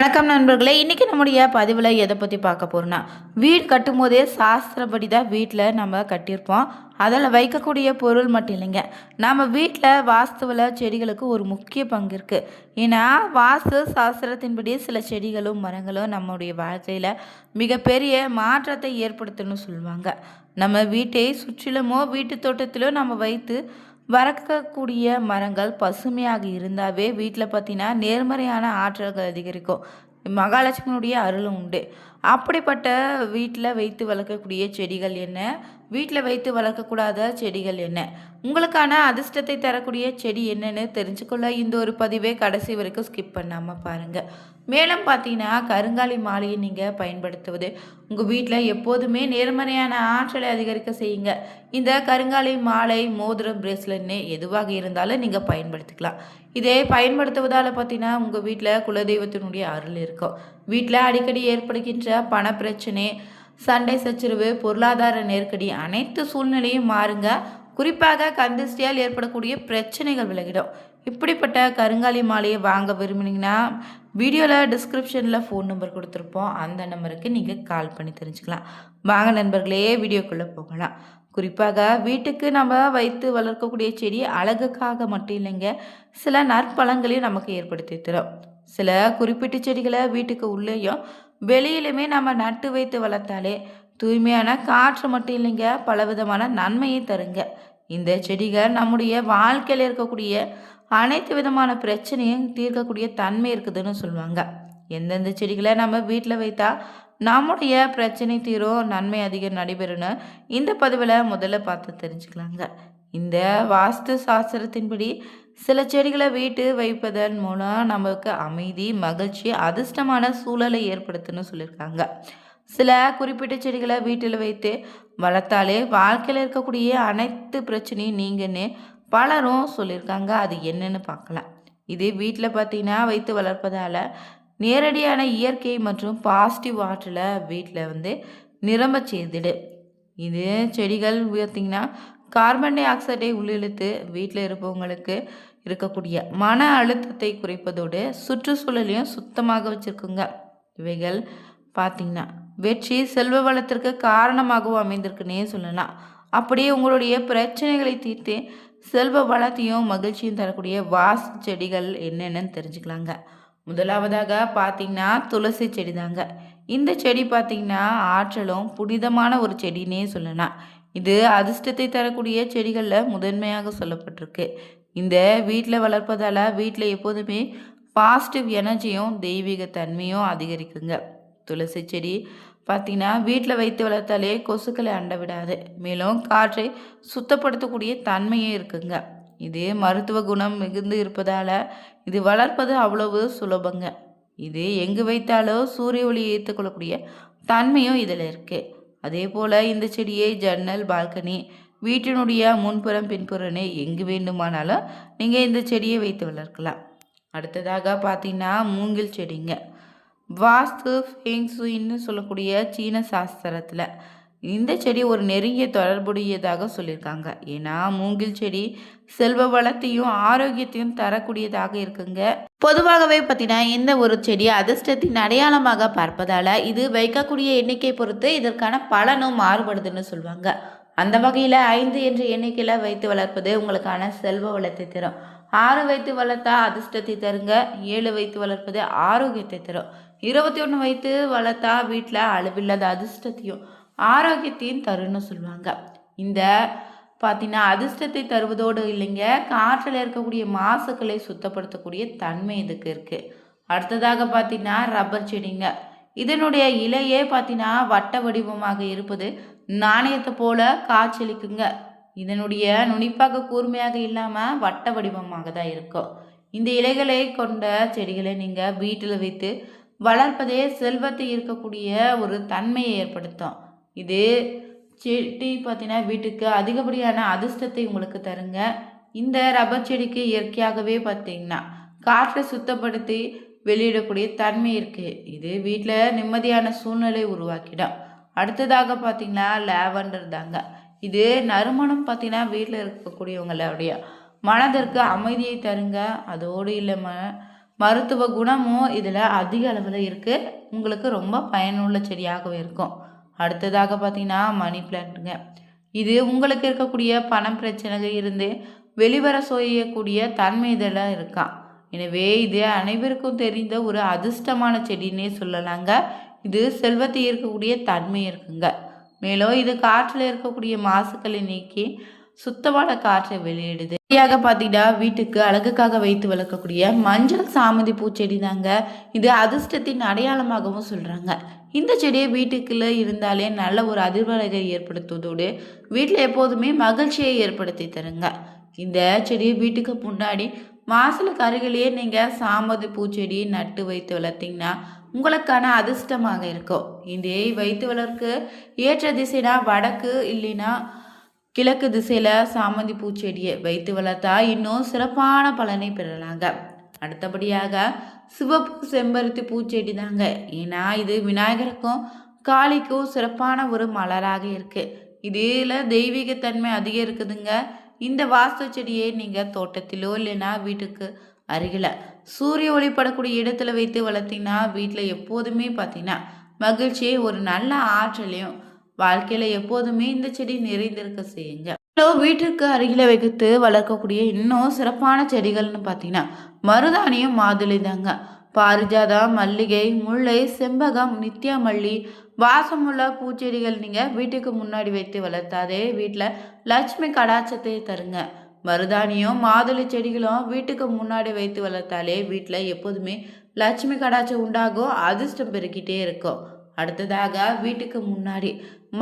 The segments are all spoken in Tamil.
வணக்கம் நண்பர்களே இன்றைக்கி நம்முடைய பதிவில் எதை பற்றி பார்க்க போகிறோன்னா வீடு கட்டும்போதே சாஸ்திரப்படி தான் வீட்டில் நம்ம கட்டியிருப்போம். அதில் வைக்கக்கூடிய பொருள் மட்டும் இல்லைங்க. நம்ம வீட்டில் வாஸ்துவில் செடிகளுக்கு ஒரு முக்கிய பங்கு இருக்குது ஏன்னா வாஸ்து சாஸ்திரத்தின்படி சில செடிகளும் மரங்களும் நம்முடைய வாழ்க்கையில் மிகப்பெரிய மாற்றத்தை ஏற்படுத்தணும்னு சொல்லுவாங்க. நம்ம வீட்டை சுற்றிலுமோ வீட்டு தோட்டத்திலோ நம்ம வைத்து வளர்க்கக்கூடிய மரங்கள் பசுமையாக இருந்தாவே வீட்டில் பார்த்தீங்கன்னா நேர்மறையான ஆற்றல்கள் அதிகரிக்கும். மகாலட்சுமியுடைய அருளும் உண்டு. அப்படிப்பட்ட வீட்டில் வைத்து வளர்க்கக்கூடிய செடிகள் என்ன? வீட்டில் வைத்து வளர்க்கக்கூடாத செடிகள் என்ன? உங்களுக்கான அதிர்ஷ்டத்தை தரக்கூடிய செடி என்னென்னு தெரிஞ்சுக்கொள்ள இந்த ஒரு பதிவே கடைசி வரைக்கும் ஸ்கிப் பண்ணாமல் பாருங்கள் மேலும் பார்த்தீங்கன்னா கருங்காலி மாலையை நீங்கள் பயன்படுத்துவது. உங்கள் வீட்டில் எப்போதுமே நேர்மறையான ஆற்றலை அதிகரிக்க செய்யுங்க. இந்த கருங்காலி மாலை மோதிரம் பிரேஸ்லெட்னு எதுவாக இருந்தாலும் நீங்கள் பயன்படுத்திக்கலாம். இதே பயன்படுத்துவதால் பார்த்தீங்கன்னா உங்கள் வீட்டில் குலதெய்வத்தினுடைய அருள் இருக்கும். வீட்டில் அடிக்கடி ஏற்படுகின்ற பண பிரச்சனை சண்டை சச்சரவு பொருளாதார நெருக்கடி அனைத்து சூழ்நிலையும் மாறுங்க. குறிப்பாக கந்திஷ்டியால் ஏற்படக்கூடிய பிரச்சனைகள் விலகிடும். இப்படிப்பட்ட கருங்காலி மாலையை வாங்க விரும்புனீங்கன்னா வீடியோவில் டிஸ்கிரிப்ஷனில் ஃபோன் நம்பர் கொடுத்துருப்போம். அந்த நம்பருக்கு நீங்கள் கால் பண்ணி தெரிஞ்சுக்கலாம். வாங்க நண்பர்களே வீடியோக்குள்ளே போகலாம். குறிப்பாக வீட்டுக்கு நம்ம வைத்து வளர்க்கக்கூடிய செடி அழகுக்காக மட்டும் இல்லைங்க சில நற்பலங்களையும் நமக்கு ஏற்படுத்தி தரும். சில குறிப்பிட்ட செடிகளை வீட்டுக்கு உள்ளேயும் வெளியிலுமே நம்ம நட்டு வைத்து வளர்த்தாலே தூய்மையான காற்று மட்டும் இல்லைங்க பலவிதமான நன்மையை தருங்க. இந்த செடிகள் நம்முடைய வாழ்க்கையில் இருக்கக்கூடிய அனைத்து விதமான பிரச்சனையும் தீர்க்கக்கூடிய தன்மை இருக்குதுன்னு சொல்லுவாங்க. எந்தெந்த செடிகளை நம்ம வீட்டில் வைத்தா நம்முடைய பிரச்சனை தீரும் நன்மை அதிகம் நடைபெறும்னு இந்த பதிவில் முதல்ல பார்த்து தெரிஞ்சுக்கலாங்க. இந்த வாஸ்து சாஸ்திரத்தின்படி சில செடிகளை வீட்டு வைப்பதன் மூலம் நமக்கு அமைதி மகிழ்ச்சி அதிர்ஷ்டமான சூழலை ஏற்படுத்துன்னு சொல்லியிருக்காங்க. சில குறிப்பிட்ட செடிகளை வீட்டில் வைத்து வளர்த்தாலே வாழ்க்கையில் இருக்கக்கூடிய அனைத்து பிரச்சனையும் நீங்கன்னு பலரும் சொல்லியிருக்காங்க. அது என்னன்னு பார்க்கலாம். இது வீட்டில் பார்த்தீங்கன்னா வைத்து வளர்ப்பதால் நேரடியான இயற்கை மற்றும் பாசிட்டிவ் ஆற்றலை வீட்டில் வந்து நிரம்ப செய்திடு. இது செடிகள் பார்த்திங்கன்னா கார்பன் டை ஆக்சைடை உள்ளிழுத்து வீட்டில் இருப்பவங்களுக்கு இருக்கக்கூடிய மன அழுத்தத்தை குறைப்பதோடு சுற்றுச்சூழலையும் சுத்தமாக வச்சுருக்குங்க. இவைகள் பார்த்திங்கன்னா வெற்றி செல்வ வளத்திற்கு காரணமாகவும் அமைந்திருக்குன்னே சொல்லலாம். அப்படியே உங்களுடைய பிரச்சனைகளை தீர்த்து செல்வ வளத்தையும் மகிழ்ச்சியும் தரக்கூடிய வாசு செடிகள் என்னென்னு தெரிஞ்சுக்கலாங்க. முதலாவதாக பார்த்திங்கன்னா துளசி செடி தாங்க இந்த செடி பார்த்திங்கன்னா ஆற்றலும் புனிதமான ஒரு செடினே சொல்லலாம். இது அதிர்ஷ்டத்தை தரக்கூடிய செடிகளில் முதன்மையாக சொல்லப்பட்டிருக்கு. இந்த வீட்டில் வளர்ப்பதால் வீட்டில் எப்போதுமே பாசிட்டிவ் எனர்ஜியும் தெய்வீக தன்மையும் அதிகரிக்குங்க. துளசி செடி பார்த்திங்கன்னா வீட்டில் வைத்து வளர்த்தாலே கொசுக்களை அண்ட விடாது. மேலும் காற்றை சுத்தப்படுத்தக்கூடிய தன்மையும் இருக்குங்க. இது மருத்துவ குணம் மிகுந்து இருப்பதால் இது வளர்ப்பது அவ்வளவு சுலபங்க. இது எங்கு வைத்தாலும் சூரிய ஒளி ஏற்றுக்கொள்ளக்கூடிய தன்மையும் இதில் இருக்குது அதே போல் இந்த செடியை ஜன்னல் பால்கனி வீட்டினுடைய முன்புறம் பின்புறனே எங்கு வேண்டுமானாலும் நீங்கள் இந்த செடியை வைத்து வளர்க்கலாம். அடுத்ததாக பார்த்தீங்கன்னா மூங்கில் செடிங்க. வாஸ்து ஃபேங்ஸுன்னு சொல்லக்கூடிய சீன சாஸ்திரத்தில் இந்த செடி ஒரு நெருங்கிய தொடர்புடையதாக சொல்லியிருக்காங்க. ஏன்னா மூங்கில் செடி செல்வ வளத்தையும் ஆரோக்கியத்தையும் தரக்கூடியதாக இருக்குங்க. பொதுவாகவே பார்த்தீங்கன்னா இந்த ஒரு செடி அதிர்ஷ்டத்தின் அடையாளமாக பார்ப்பதால் இது வைக்கக்கூடிய எண்ணிக்கை பொறுத்து இதற்கான பலனும் மாறுபடுதுன்னு சொல்லுவாங்க. அந்த வகையில் ஐந்து என்ற எண்ணிக்கையில் வைத்து வளர்ப்பது உங்களுக்கான செல்வ வளத்தை தரும். ஆறு வைத்து வளர்த்தா அதிர்ஷ்டத்தை தருங்க. ஏழு வைத்து வளர்ப்பது ஆரோக்கியத்தை தரும். இருபத்தி ஒன்று வைத்து வளர்த்தா வீட்டில் அளவில்லாத அதிர்ஷ்டத்தையும் ஆரோக்கியத்தையும் தருன்னு சொல்லுவாங்க. இந்த பார்த்தீங்கன்னா அதிர்ஷ்டத்தை தருவதோடு இல்லைங்க காற்றில் இருக்கக்கூடிய மாசுக்களை சுத்தப்படுத்தக்கூடிய தன்மை இதுக்கு இருக்குது அடுத்ததாக பார்த்தீங்கன்னா ரப்பர் செடிங்க. இதனுடைய இலையே பார்த்தீங்கன்னா வட்ட வடிவமாக இருப்பது நாணயத்தை போல காய்ச்சலிக்குங்க. இதனுடைய நுனிப்பாக கூர்மையாக இல்லாமல் வட்ட வடிவமாக தான் இருக்கும். இந்த இலைகளை கொண்ட செடிகளை நீங்கள் வீட்டில் வைத்து வளர்ப்பதே செல்வத்தை இருக்கக்கூடிய ஒரு தன்மையை ஏற்படுத்தும். இது செடி பார்த்தீங்கன்னா வீட்டுக்கு அதிகப்படியான அதிர்ஷ்டத்தை உங்களுக்கு தருங்க. இந்த ரப்பர் செடிக்கு இயற்கையாகவே பார்த்தீங்கன்னா காற்றை சுத்தப்படுத்தி வெளியிடக்கூடிய தன்மை இருக்குது இது வீட்டில் நிம்மதியான சூழ்நிலை உருவாக்கிடும். அடுத்ததாக பார்த்தீங்கன்னா லேவண்டர் தாங்க. இது நறுமணம் பார்த்தீங்கன்னா வீட்டில் இருக்கக்கூடியவங்களுடைய மனதிற்கு அமைதியை தருங்க. அதோடு இல்லை ம மருத்துவ குணமும் இதில் அதிக அளவில் இருக்குது உங்களுக்கு ரொம்ப பயனுள்ள செடியாகவே இருக்கும். அடுத்ததாக பார்த்தீங்கன்னா மணி பிளான்ட்டுங்க இது உங்களுக்கு இருக்கக்கூடிய பணம் பிரச்சனைகள் இருந்து வெளிவர செய்யக்கூடிய தன்மை இதெல்லாம் இருக்கான் எனவே இது அனைவருக்கும் தெரிந்த ஒரு அதிர்ஷ்டமான செடின்னே சொல்லலாங்க. இது செல்வத்தை ஈர்க்கக்கூடிய தன்மை இருக்குங்க. மேலும் இது காற்றில் இருக்கக்கூடிய மாசுக்களை நீக்கி சுத்தமான காற்றை வெளியிடுது. சரியாக பார்த்தீங்கன்னா வீட்டுக்கு அழகுக்காக வைத்து வளர்க்கக்கூடிய மஞ்சள் சாமந்தி பூச்செடி தாங்க இது அதிர்ஷ்டத்தின் அடையாளமாகவும் சொல்கிறாங்க இந்த செடியை வீட்டுக்குள்ளே இருந்தாலே நல்ல ஒரு அதிர்வலைகளை ஏற்படுத்துவதோடு வீட்டில் எப்போதுமே மகிழ்ச்சியை ஏற்படுத்தி தருங்க. இந்த செடியை வீட்டுக்கு முன்னாடி வாசலுக்கு அருகிலேயே நீங்கள் சாமது பூச்செடி நட்டு வைத்து வளர்த்தீங்கன்னா உங்களுக்கான அதிர்ஷ்டமாக இருக்கும். இதே வைத்து வளர்க்கு ஏற்ற திசைனா வடக்கு இல்லைன்னா கிழக்கு திசையில் சாமந்தி பூச்செடியை வைத்து வளர்த்தா இன்னும் சிறப்பான பலனை பெறலாங்க. அடுத்தபடியாக சிவப்பு செம்பருத்தி பூச்செடி தாங்க ஏன்னா இது விநாயகருக்கும் காளிக்கும் சிறப்பான ஒரு மலராக இருக்கு. இதில் தெய்வீகத்தன்மை அதிகம் இருக்குதுங்க. இந்த வாஸ்து செடியை நீங்கள் தோட்டத்திலோ இல்லைன்னா வீட்டுக்கு அருகில் சூரிய ஒளிப்படக்கூடிய இடத்துல வைத்து வளர்த்தீங்கன்னா வீட்டில் எப்போதுமே பார்த்தீங்கன்னா மகிழ்ச்சியை ஒரு நல்ல ஆற்றலையும் வாழ்க்கையில் எப்போதுமே இந்த செடி நிறைந்திருக்க செய்யுங்க. வீட்டுக்கு அருகில் வைத்து வளர்க்கக்கூடிய இன்னும் சிறப்பான செடிகள்னு பார்த்தீங்கன்னா மருதாணியும் மாதுளை தாங்க பாரிஜாதம் மல்லிகை முல்லை செம்பகம் நித்யா மல்லி வாசமுள்ள பூச்செடிகள் நீங்கள் வீட்டுக்கு முன்னாடி வைத்து வளர்த்தாதே வீட்டில் லட்சுமி கடாச்சத்தை தருங்க. மருதாணியும் மாதுளை செடிகளும் வீட்டுக்கு முன்னாடி வைத்து வளர்த்தாலே வீட்டில் எப்போதுமே லட்சுமி கடாச்சம் உண்டாகும் அதிர்ஷ்டம் பெருக்கிட்டே இருக்கும். அடுத்ததாக வீட்டுக்கு முன்னாடி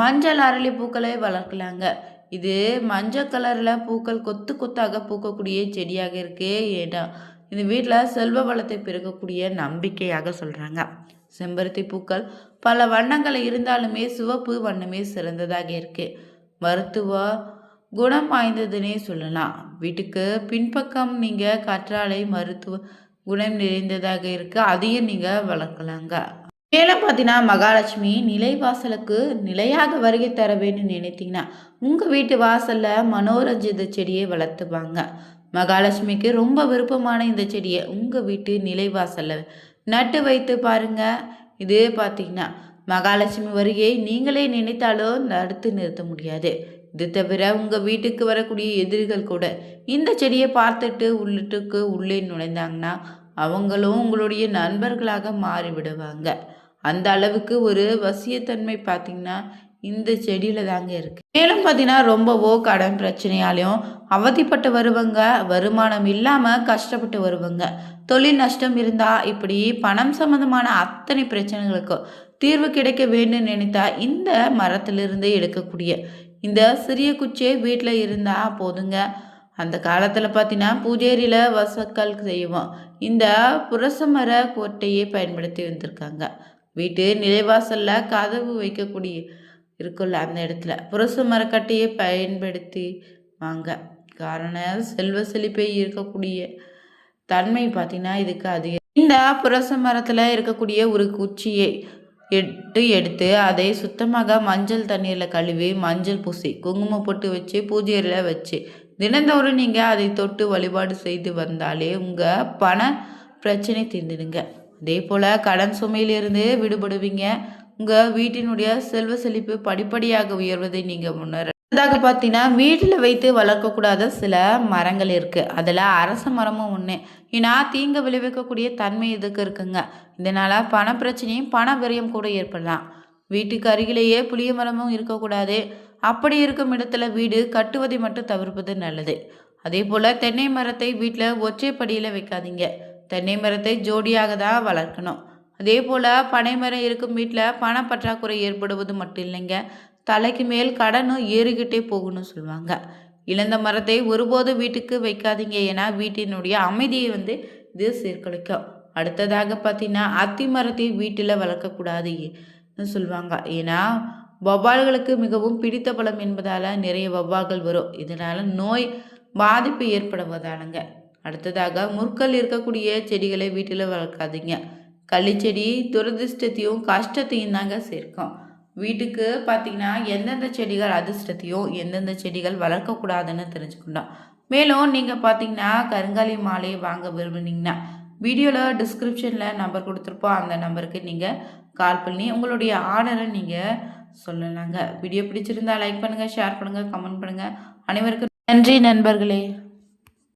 மஞ்சள் அரளி பூக்களை வளர்க்கலாங்க. இது மஞ்சள் கலரில் பூக்கள் கொத்து கொத்தாக பூக்கக்கூடிய செடியாக இருக்கு ஏன்னா இந்த வீட்டில் செல்வ வளத்தை பெருக்கக்கூடிய நம்பிக்கையாக சொல்கிறாங்க செம்பருத்தி பூக்கள் பல வண்ணங்கள் இருந்தாலுமே சிவப்பு வண்ணமே சிறந்ததாக இருக்கு. மருத்துவ குணம் வாய்ந்ததுன்னே சொல்லலாம். வீட்டுக்கு பின்பக்கம் நீங்கள் கற்றாழை மருத்துவ குணம் நிறைந்ததாக இருக்கு. அதையும் நீங்கள் வளர்க்கலாங்க. மேலும் பார்த்தீங்கன்னா மகாலட்சுமி நிலைவாசலுக்கு நிலையாக வருகை தர வேண்டும் நினைத்தீங்கன்னா உங்கள் வீட்டு வாசலில் மனோரஞ்சித செடியை வளர்த்துவாங்க மகாலட்சுமிக்கு ரொம்ப விருப்பமான இந்த செடியை உங்கள் வீட்டு நிலைவாசலில் நட்டு வைத்து பாருங்கள் இது பார்த்தீங்கன்னா மகாலட்சுமி வருகையை நீங்களே நினைத்தாலும் தடுத்து நிறுத்த முடியாது. இது தவிர உங்கள் வீட்டுக்கு வரக்கூடிய எதிரிகள் கூட இந்த செடியை பார்த்துட்டு உள்ளிட்டுக்கு உள்ளே நுழைந்தாங்கன்னா அவங்களும் உங்களுடைய நண்பர்களாக மாறிவிடுவாங்க. அந்த அளவுக்கு ஒரு வசியத்தன்மை பார்த்திங்கன்னா இந்த செடியில் தாங்க இருக்குது மேலும் பார்த்தீங்கன்னா ரொம்பவோ கடன் பிரச்சனையாலையும் அவதிப்பட்டு வருவங்க வருமானம் இல்லாமல் கஷ்டப்பட்டு வருவங்க. தொழில் நஷ்டம் இருந்தால் இப்படி பணம் சம்மந்தமான அத்தனை பிரச்சனைகளுக்கும் தீர்வு கிடைக்க வேண்டும் நினைத்தா இந்த மரத்திலிருந்து எடுக்கக்கூடிய இந்த சிறிய குச்சியை வீட்டில் இருந்தால் போதுங்க. அந்த காலத்தில் பார்த்தீங்கன்னா பூஜேரியில் வசக்கல் செய்வோம். இந்த புரச மர கோட்டையை பயன்படுத்தி வந்திருக்காங்க. வீட்டு நிலைவாசலில் கதவு வைக்கக்கூடிய இருக்குல்ல அந்த இடத்துல. புரச மரக்கட்டையை பயன்படுத்தி வாங்க. காரணம் செல்வ செழிப்பை இருக்கக்கூடிய தன்மை பார்த்திங்கன்னா இதுக்கு அதிகம். இந்த புரச மரத்தில் இருக்கக்கூடிய ஒரு குச்சியை எட்டு எடுத்து அதை சுத்தமாக மஞ்சள் தண்ணீரில் கழுவி மஞ்சள் பூசி குங்குமம் போட்டு வச்சு பூஜையில் வச்சு தினந்தோறும் நீங்கள் அதை தொட்டு வழிபாடு செய்து வந்தாலே உங்கள் பண பிரச்சனை தீர்ந்துடுங்க. அதே போல் கடன் சுமையிலிருந்து விடுபடுவீங்க. உங்கள் வீட்டினுடைய செல்வ செழிப்பு படிப்படியாக உயர்வதை நீங்கள் முன்னர் அதாக பார்த்தீங்கன்னா வீட்டில் வைத்து வளர்க்கக்கூடாத சில மரங்கள் இருக்குது அதில் அரச மரமும் ஒன்று ஏன்னா தீங்கு விளைவிக்கக்கூடிய தன்மை இதுக்கு இருக்குங்க? இதனால் பண பிரச்சனையும் பண விரயம் கூட ஏற்படலாம். வீட்டுக்கு அருகிலேயே புளிய மரமும் இருக்கக்கூடாது. அப்படி இருக்கும் இடத்துல வீடு கட்டுவதை மட்டும் தவிர்ப்பது நல்லது. அதே போல் தென்னை மரத்தை வீட்டில் ஒற்றைப்படியில் வைக்காதீங்க. தென்னை மரத்தை ஜோடியாக தான் வளர்க்கணும். அதே போல் பனை மரம் இருக்கும் வீட்டில் பணப்பற்றாக்குறை ஏற்படுவது மட்டும் இல்லைங்க. தலைக்கு மேல் கடனும் ஏறிக்கிட்டே போகணும்னு சொல்லுவாங்க. இழந்த மரத்தை ஒருபோது வீட்டுக்கு வைக்காதீங்க ஏன்னா வீட்டினுடைய அமைதியை வந்து இது சீர்குலைக்கும். அடுத்ததாக பார்த்தீங்கன்னா அத்தி மரத்தை வீட்டில் வளர்க்கக்கூடாது. சொல்லுவாங்க ஏன்னா வவ்வால்களுக்கு மிகவும் பிடித்த பழம் என்பதால் நிறைய வவ்வால்கள் வரும். இதனால் நோய் பாதிப்பு ஏற்படுவதானுங்க. அடுத்ததாக முற்கள் இருக்கக்கூடிய செடிகளை வீட்டில் வளர்க்காதீங்க. களிச்செடி துரதிர்ஷ்டத்தையும் கஷ்டத்தையும் தாங்க சேர்க்கும். வீட்டுக்கு பார்த்தீங்கன்னா எந்தெந்த செடிகள் அதிர்ஷ்டத்தையும் எந்தெந்த செடிகள் வளர்க்கக்கூடாதுன்னு தெரிஞ்சுக்கணும். மேலும் நீங்கள் பார்த்தீங்கன்னா கருங்காலி மாலையை வாங்க விரும்புனீங்கன்னா வீடியோவில் டிஸ்கிரிப்ஷனில் நம்பர் கொடுத்துருப்போம். அந்த நம்பருக்கு நீங்கள் கால் பண்ணி உங்களுடைய ஆர்டரை நீங்கள் சொல்லலாங்க. வீடியோ பிடிச்சிருந்தா லைக் பண்ணுங்கள் ஷேர் பண்ணுங்கள் கமெண்ட் பண்ணுங்கள் அனைவருக்கும் நன்றி நண்பர்களே.